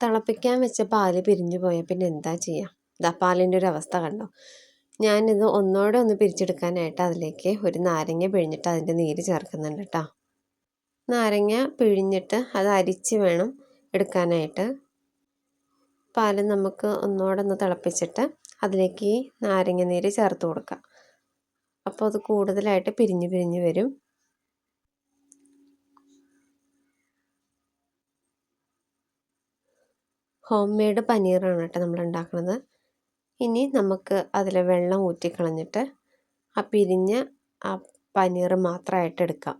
തിളപ്പിക്കാൻ വെച്ച പാൽ പിരിഞ്ഞു പോയാൽ പിന്നെ എന്താ ചെയ്യുക ഇതാ പാലിന്റെ ഒരു അവസ്ഥ കണ്ടോ? ഞാനിത് ഒന്നോടെ ഒന്ന് പിരിച്ചെടുക്കാനായിട്ട് അതിലേക്ക് ഒരു നാരങ്ങ പിഴിഞ്ഞിട്ട് അതിന്റെ നീര് ചേർക്കുന്നുണ്ട് കേട്ടോ നാരങ്ങ പിഴിഞ്ഞിട്ട് അത് അരിച്ച് വേണം എടുക്കാനായിട്ട്. പാൽ നമുക്ക് ഒന്നോടെ ഒന്ന് തിളപ്പിച്ചിട്ട് അതിലേക്ക് ഈ നാരങ്ങ നീര് ചേർത്ത് കൊടുക്കാം. അപ്പോൾ അത് കൂടുതലായിട്ട് പിരിഞ്ഞ് പിരിഞ്ഞ് വരും. ഹോം മെയ്ഡ് പനീറാണ് കേട്ടോ നമ്മൾ ഉണ്ടാക്കുന്നത് ഇനി നമുക്ക് അതിൽ വെള്ളം ഊറ്റിക്കളഞ്ഞിട്ട് ആ പിരിഞ്ഞ ആ പനീർ മാത്രമായിട്ട് എടുക്കാം.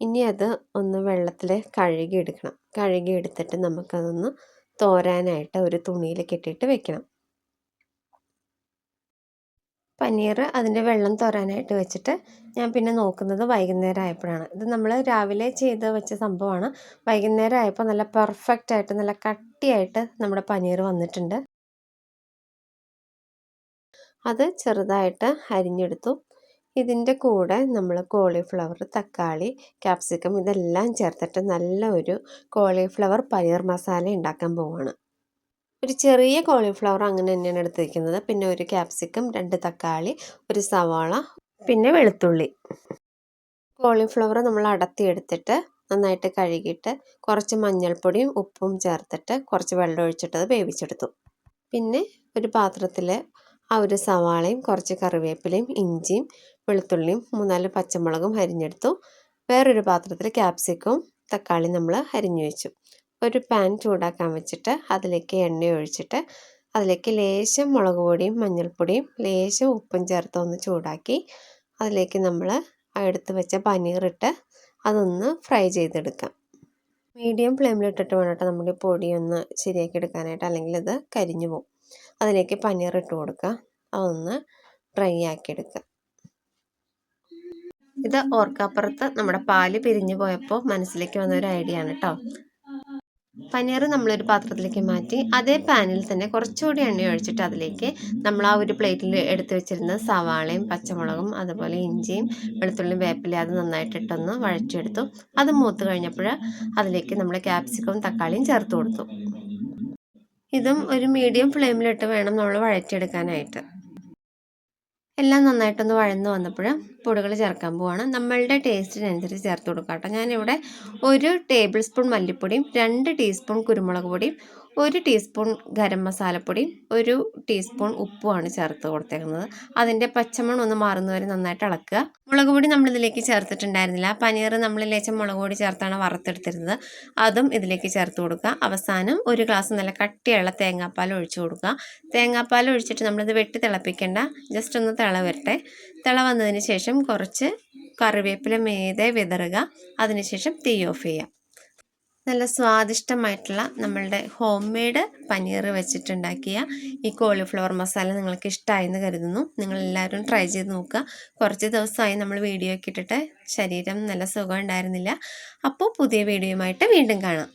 ഇനി അത് ഒന്ന് വെള്ളത്തിൽ കഴുകി എടുക്കണം. കഴുകി എടുത്തിട്ട് നമുക്കതൊന്ന് തോരാനായിട്ട് ഒരു തുണിയിൽ കെട്ടിയിട്ട് വെക്കണം. പനീർ അതിന്റെ വെള്ളം തോരാനായിട്ട് വെച്ചിട്ട് ഞാൻ പിന്നെ നോക്കുന്നത് വൈകുന്നേരം ആയപ്പോഴാണ്. ഇത് നമ്മൾ രാവിലെ ചെയ്ത് വെച്ച സംഭവമാണ്. വൈകുന്നേരം ആയപ്പോൾ നല്ല പെർഫെക്റ്റ് ആയിട്ട് നല്ല കട്ടിയായിട്ട് നമ്മുടെ പനീർ വന്നിട്ടുണ്ട്. അത് ചെറുതായിട്ട് അരിഞ്ഞെടുത്തു. ഇതിന്റെ കൂടെ നമ്മൾ കോളിഫ്ലവർ തക്കാളി ക്യാപ്സിക്കം ഇതെല്ലാം ചേർത്തിട്ട് നല്ല ഒരു കോളിഫ്ലവർ പനീർ മസാല ഉണ്ടാക്കാൻ പോവാണ്. ഒരു ചെറിയ കോളിഫ്ലവർ അങ്ങനെ തന്നെയാണ് എടുത്തിരിക്കുന്നത്. പിന്നെ ഒരു ക്യാപ്സിക്കം രണ്ട് തക്കാളി ഒരു സവാള പിന്നെ വെളുത്തുള്ളി. കോളിഫ്ലവർ നമ്മൾ അടത്തിയെടുത്തിട്ട് നന്നായിട്ട് കഴുകിയിട്ട് കുറച്ച് മഞ്ഞൾപ്പൊടിയും ഉപ്പും ചേർത്തിട്ട് കുറച്ച് വെള്ളം ഒഴിച്ചിട്ടത് വേവിച്ചെടുത്തു. പിന്നെ ഒരു പാത്രത്തിൽ ആ ഒരു സവാളയും കുറച്ച് കറിവേപ്പിലയും ഇഞ്ചിയും വെളുത്തുള്ളിയും മൂന്നാൽ പച്ചമുളകും അരിഞ്ഞെടുത്തു. വേറൊരു പാത്രത്തിൽ ക്യാപ്സിക്കവും തക്കാളി നമ്മൾ അരിഞ്ഞു വെച്ചു. ഒരു പാൻ ചൂടാക്കാൻ വെച്ചിട്ട് അതിലേക്ക് എണ്ണ ഒഴിച്ചിട്ട് അതിലേക്ക് ലേശം മുളക് പൊടിയും മഞ്ഞൾപ്പൊടിയും ലേശം ഉപ്പും ചേർത്ത് ഒന്ന് ചൂടാക്കി അതിലേക്ക് നമ്മൾ എടുത്ത് വെച്ച പനീറിട്ട് അതൊന്ന് ഫ്രൈ ചെയ്തെടുക്കാം. മീഡിയം ഫ്ലെയിമിലിട്ടിട്ട് വേണം കേട്ടോ നമ്മുടെ പൊടി ഒന്ന് ശരിയാക്കി എടുക്കാനായിട്ട് അല്ലെങ്കിൽ അത് കരിഞ്ഞു പോകും അതിലേക്ക് പനീർ ഇട്ട് കൊടുക്കുക. അതൊന്ന് ഡ്രൈ ആക്കി എടുക്കുക ഇത് ഓർക്കാപ്പുറത്ത് നമ്മുടെ പാൽ പിരിഞ്ഞു പോയപ്പോൾ മനസ്സിലേക്ക് വന്ന ഒരു ഐഡിയ ആണ് കേട്ടോ പനീർ നമ്മളൊരു പാത്രത്തിലേക്ക് മാറ്റി അതേ പാനിൽ തന്നെ കുറച്ചുകൂടി എണ്ണ ഒഴിച്ചിട്ട് അതിലേക്ക് നമ്മൾ ആ ഒരു പ്ലേറ്റിൽ എടുത്തു വെച്ചിരുന്ന സവാളയും പച്ചമുളകും അതുപോലെ ഇഞ്ചിയും വെളുത്തുള്ളിയും വേപ്പില അത് നന്നായിട്ടിട്ടൊന്ന് വഴച്ചെടുത്തു അത് മൂത്ത് കഴിഞ്ഞപ്പോൾ അതിലേക്ക് നമ്മൾ ക്യാപ്സിക്കവും തക്കാളിയും ചേർത്ത് കൊടുത്തു. ഇതും ഒരു മീഡിയം ഫ്ലെയിമിലിട്ട് വേണം നമ്മൾ വഴറ്റിയെടുക്കാനായിട്ട്. എല്ലാം നന്നായിട്ടൊന്ന് വഴന്ന് വന്നപ്പോൾ പൊടികൾ ചേർക്കാൻ പോവാണ്. നമ്മളുടെ ടേസ്റ്റിനനുസരിച്ച് ചേർത്ത് കൊടുക്കാം കേട്ടോ. ഞാനിവിടെ ഒരു ടേബിൾ സ്പൂൺ മല്ലിപ്പൊടിയും രണ്ട് ടീസ്പൂൺ കുരുമുളക് പൊടിയും ഒരു ടീസ്പൂൺ ഗരം മസാലപ്പൊടിയും ഒരു ടീസ്പൂൺ ഉപ്പുമാണ് ചേർത്ത് കൊടുത്തേക്കുന്നത്. അതിന്റെ പച്ചമണം ഒന്ന് മാറുന്നവരെ നന്നായിട്ട് ഇളക്കുക. മുളക് പൊടി നമ്മളിതിലേക്ക് ചേർത്തിട്ടുണ്ടായിരുന്നില്ല. പനീർ നമ്മൾ ലേശം മുളക് പൊടി ചേർത്താണ് വറുത്തെടുത്തിരുന്നത്. അതും ഇതിലേക്ക് ചേർത്ത് കൊടുക്കുക. അവസാനം ഒരു ഗ്ലാസ് നല്ല കട്ടിയുള്ള തേങ്ങാപ്പാൽ ഒഴിച്ചു കൊടുക്കുക. തേങ്ങാപ്പാൽ ഒഴിച്ചിട്ട് നമ്മളിത് വെട്ടി തിളപ്പിക്കേണ്ട. ജസ്റ്റ് ഒന്ന് തിള വരട്ടെ. തിള വന്നതിന് ശേഷം കുറച്ച് കറിവേപ്പില മേതെ വിതറുക. അതിനുശേഷം തീ ഓഫ് ചെയ്യുക. നല്ല സ്വാദിഷ്ടമായിട്ടുള്ള നമ്മളുടെ ഹോം മെയ്ഡ് പനീർ വെച്ചിട്ടുണ്ടാക്കിയ ഈ കോളിഫ്ലവർ മസാല നിങ്ങൾക്ക് ഇഷ്ടമായെന്ന് കരുതുന്നു. നിങ്ങളെല്ലാവരും ട്രൈ ചെയ്ത് നോക്കുക. കുറച്ച് ദിവസമായി നമ്മൾ വീഡിയോ ഒക്കെ ഇട്ടിട്ട് ശരീരം നല്ല സുഖം ഉണ്ടായിരുന്നില്ല. അപ്പോൾ പുതിയ വീഡിയോയുമായിട്ട് വീണ്ടും കാണാം.